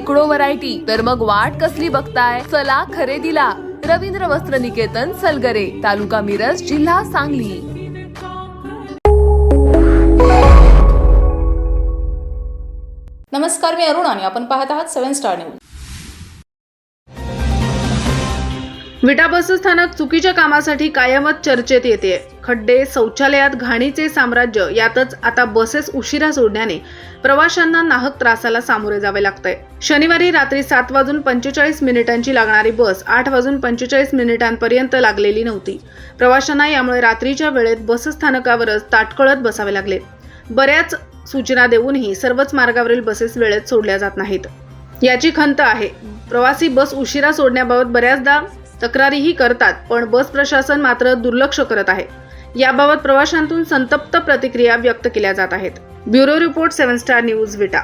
शेकडो व्हरायटी. तर मग वाट कसली बघताय? चला खरेदीला. रवींद्र वस्त्र निकेतन सलगरे. तालुका मिरज जिल्हा सांगली. नमस्कार मी अरुण आणि आपण पाहत आहात seven star news Vita bus स्थानक चुकीच्या कामासाठी कायमच चर्चेत येते. खड्डे शौचालयात घाणीचे साम्राज्य यातच आता बसेस उशिरा सोडण्याने प्रवाशांना नाहक त्रासाला सामोरे जावे लागतंय. शनिवारी रात्री सात वाजून पंचेचाळीस मिनिटांची लागणारी बस आठ वाजून पंचेचाळीस मिनिटांपर्यंत लागलेली नव्हती. प्रवाशांना यामुळे रात्रीच्या वेळेत बसस्थानकावरच ताटकळत बसावे लागले. बऱ्याच सूचना देऊनही सर्वच मार्गावरील बसेस वेळेत सोडल्या जात नाहीत. याची खंत आहे. प्रवासी बस उशिरा सोडण्याबाबत बऱ्याचदा तक्रारीही करतात पण बस प्रशासन मात्र दुर्लक्ष करत आहे. याबाबत प्रवाशांतून संतप्त प्रतिक्रिया व्यक्त केल्या जात आहेत. Bureau report seven star news Vita.